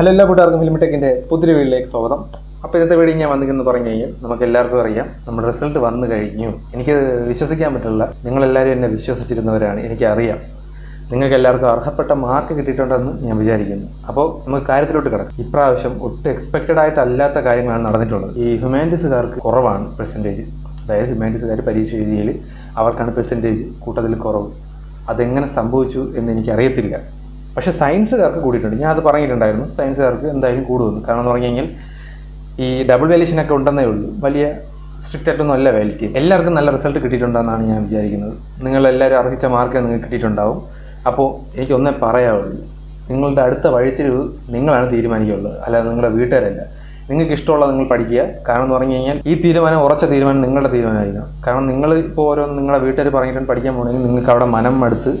Hello എല്ലാ കൂട്ടുകാർക്കും ഫിലിമിടെക്കിന്റെ പുതിയ വീട്ടിലേക്ക് സ്വാഗതം. അപ്പോൾ ഇന്നത്തെ വീഡിയോ ഞാൻ വന്നിരിക്കുന്നത് പറഞ്ഞു കഴിഞ്ഞാൽ നമുക്ക് എല്ലാവർക്കും അറിയാം. നമ്മുടെ റിസൾട്ട് വന്നു കഴിഞ്ഞു. എനിക്ക് വിശ്വസിക്കാൻ പറ്റില്ല. നിങ്ങളെല്ലാവരും എന്നെ വിശ്വസിച്ചിരുന്നവരാണ്. എനിക്കറിയാം നിങ്ങൾക്ക് എല്ലാവർക്കും അർഹപ്പെട്ട മാർക്ക് കിട്ടിയിട്ടുണ്ടെന്ന് ഞാൻ വിചാരിക്കുന്നു. അപ്പോൾ നമുക്ക് കാര്യത്തിലോട്ട് കിടക്കാം. ഇപ്രാവശ്യം ഒട്ടും എക്സ്പെക്റ്റഡ് ആയിട്ടല്ലാത്ത കാര്യങ്ങളാണ് നടന്നിട്ടുള്ളത്. ഈ ഹ്യൂമാനിറ്റീസുകാർക്ക് കുറവാണ് പെർസെന്റേജ് അതായത് ഹ്യൂമാനിറ്റീസുകാർ പരീക്ഷ എഴുതിയതിൽ അവർക്കാണ് പെർസെന്റേജ് കൂട്ടത്തിൽ കുറവ്. അതെങ്ങനെ സംഭവിച്ചു എന്ന് എനിക്കറിയത്തില്ല. പക്ഷേ സയൻസുകാർക്ക് കൂടിയിട്ടുണ്ട്. ഞാൻ അത് പറഞ്ഞിട്ടുണ്ടായിരുന്നു. സയൻസുകാർക്ക് എന്തായാലും കൂടുമെന്ന്. കാരണം എന്ന് പറഞ്ഞു കഴിഞ്ഞാൽ ഈ ഡബിൾ വാല്യൂഷനൊക്കെ ഉണ്ടെന്നേ ഉള്ളൂ. വലിയ സ്ട്രിക്റ്റ് ആയിട്ടൊന്നും അല്ല വാലിറ്റി എല്ലാവർക്കും നല്ല റിസൾട്ട് കിട്ടിയിട്ടുണ്ടെന്നാണ് ഞാൻ വിചാരിക്കുന്നത്. നിങ്ങളെല്ലാവരും അർഹിച്ച മാർക്ക് നിങ്ങൾക്ക് കിട്ടിയിട്ടുണ്ടാവും. അപ്പോൾ എനിക്കൊന്നേ പറയാവുള്ളൂ. നിങ്ങളുടെ അടുത്ത വഴിത്തിരിവ് നിങ്ങളാണ് തീരുമാനിക്കുള്ളത് അല്ലാതെ നിങ്ങളുടെ വീട്ടുകാരല്ല. നിങ്ങൾക്ക് ഇഷ്ടമുള്ളത് നിങ്ങൾ പഠിക്കുക. കാരണം എന്ന് പറഞ്ഞു കഴിഞ്ഞാൽ ഈ തീരുമാനം ഉറച്ച തീരുമാനം നിങ്ങളുടെ തീരുമാനമായിരിക്കണം. കാരണം നിങ്ങൾ ഇപ്പോൾ ഓരോ നിങ്ങളുടെ വീട്ടുകാർ പറഞ്ഞിട്ടുണ്ട് പഠിക്കാൻ പോകണമെങ്കിൽ നിങ്ങൾക്ക് അവിടെ മനം മടുത്ത്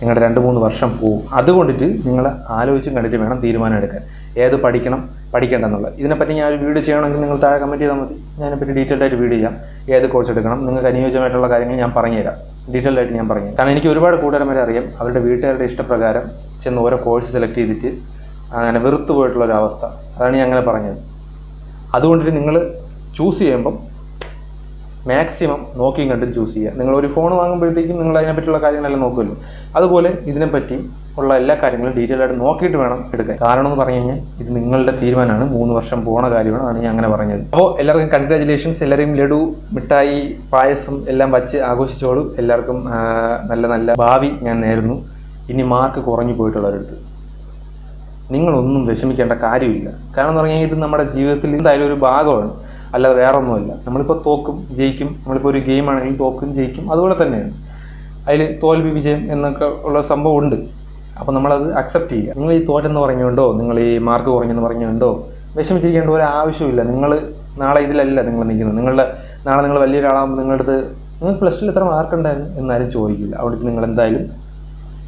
നിങ്ങളുടെ രണ്ട് മൂന്ന് വർഷം പോവും. അതുകൊണ്ടിട്ട് നിങ്ങൾ ആലോചിച്ചും കണ്ടിട്ട് വേണം തീരുമാനം എടുക്കാൻ. ഏത് പഠിക്കണം പഠിക്കേണ്ടെന്നുള്ളത്. ഇതിനെപ്പറ്റി ഞാൻ ഒരു വീഡിയോ ചെയ്യണമെങ്കിൽ നിങ്ങൾ താഴെ കമന്റ് ചെയ്താൽ മതി. ഞാനെപ്പറ്റി ഡീറ്റെയിൽഡ് ആയിട്ട് വീഡിയോ ചെയ്യാം. ഏത് കോഴ്സ് എടുക്കണം നിങ്ങൾക്ക് അനുയോജ്യമായിട്ടുള്ള കാര്യങ്ങൾ ഞാൻ പറഞ്ഞുതരാം ഡീറ്റെയിൽഡ് ആയിട്ട് ഞാൻ പറഞ്ഞു കാരണം എനിക്ക് ഒരുപാട് കൂട്ടുകാരന്മാരെ അറിയാം. അവരുടെ വീട്ടുകാരുടെ ഇഷ്ടപ്രകാരം ചെന്ന് ഓരോ കോഴ്സ് സെലക്ട് ചെയ്തിട്ട് അങ്ങനെ വെറുത്തു പോയിട്ടുള്ള ഒരു അവസ്ഥ. അതാണ് ഞാൻ അങ്ങനെ പറഞ്ഞത്. അതുകൊണ്ടിട്ട് നിങ്ങൾ ചൂസ് ചെയ്യുമ്പം മാക്സിമം നോക്കിയും കണ്ടും ചൂസ് ചെയ്യുക. നിങ്ങൾ ഒരു ഫോൺ വാങ്ങുമ്പോഴത്തേക്കും നിങ്ങൾ അതിനെപ്പറ്റിയുള്ള കാര്യങ്ങളെല്ലാം നോക്കുമല്ലോ. അതുപോലെ ഇതിനെപ്പറ്റി ഉള്ള എല്ലാ കാര്യങ്ങളും ഡീറ്റെയിൽ ആയിട്ട് നോക്കിയിട്ട് വേണം എടുക്കാൻ. കാരണം എന്ന് പറഞ്ഞു കഴിഞ്ഞാൽ ഇത് നിങ്ങളുടെ തീരുമാനമാണ്. മൂന്ന് വർഷം പോണ കാര്യമാണ് ആണ് ഞാൻ അങ്ങനെ പറഞ്ഞത്. അപ്പോൾ എല്ലാവർക്കും കൺഗ്രാചുലേഷൻസ് എല്ലാവരെയും ലഡു മിഠായി പായസം എല്ലാം വച്ച് ആഘോഷിച്ചോളൂ. എല്ലാവർക്കും നല്ല നല്ല ഭാവി ഞാൻ നേരുന്നു. ഇനി മാർക്ക് കുറഞ്ഞു പോയിട്ടുള്ളവരടുത്ത്. നിങ്ങളൊന്നും വിഷമിക്കേണ്ട കാര്യമില്ല. കാരണം എന്ന് പറഞ്ഞാൽ ഇത് നമ്മുടെ ജീവിതത്തിൽ എന്തായാലും ഒരു ഭാഗമാണ്. അല്ലാതെ വേറെ ഒന്നുമില്ല നമ്മളിപ്പോൾ തോക്കും ജയിക്കും നമ്മളിപ്പോൾ ഒരു ഗെയിം ആണെങ്കിൽ തോക്കും ജയിക്കും അതുപോലെ തന്നെയാണ്. അതിൽ തോൽവി വിജയം എന്നൊക്കെ ഉള്ള സംഭവം ഉണ്ട്. അപ്പോൾ നമ്മളത് അക്സെപ്റ്റ് ചെയ്യുക. നിങ്ങൾ ഈ തോറ്റെന്ന് പറഞ്ഞുകൊണ്ടോ നിങ്ങൾ ഈ മാർക്ക് കുറഞ്ഞെന്ന് പറഞ്ഞുകൊണ്ടോ വിഷമിച്ചിരിക്കേണ്ട ഒരു ആവശ്യമില്ല നിങ്ങൾ നാളെ ഇതിലല്ല നിങ്ങൾ നിൽക്കുന്നത്. നിങ്ങളുടെ നാളെ നിങ്ങൾ വലിയൊരാളാകുമ്പോൾ നിങ്ങളുടെ അടുത്ത് നിങ്ങൾക്ക് പ്ലസ് ടുവിൽ എത്ര മാർക്ക് ഉണ്ടായിരുന്നു? എന്നാലും ചോദിക്കില്ല. അവിടെ നിങ്ങൾ എന്തായാലും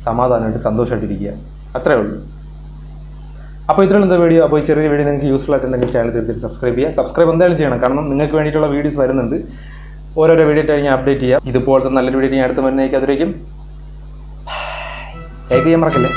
സമാധാനമായിട്ട് സന്തോഷമായിട്ടിരിക്കുക. അത്രേ ഉള്ളൂ. അപ്പോൾ ഇത്രയുള്ള വീഡിയോ അപ്പോൾ ഈ ചെറിയ വീഡിയോ നിങ്ങൾക്ക് യൂസ്ഫുൾ ആയിട്ടുണ്ടെങ്കിൽ ചാനൽ തീർച്ചയായിട്ടും സബ്സ്ക്രൈബ് ചെയ്യുക. സബ്സ്ക്രൈബ് എന്തായാലും ചെയ്യണം. കാരണം നിങ്ങൾക്ക് വേണ്ടിയിട്ടുള്ള വീഡിയോസ് വരുന്നുണ്ട്. ഓരോരോ വീഡിയോ ആയിട്ട് ഞാൻ അപ്ഡേറ്റ് ചെയ്യാം. ഇതുപോലത്തെ നല്ലൊരു വീഡിയോ ഞാൻ അടുത്ത് വരുന്നേക്ക് അതിലേക്കും. ലൈക്ക് ചെയ്യാൻ മറക്കല്ലേ?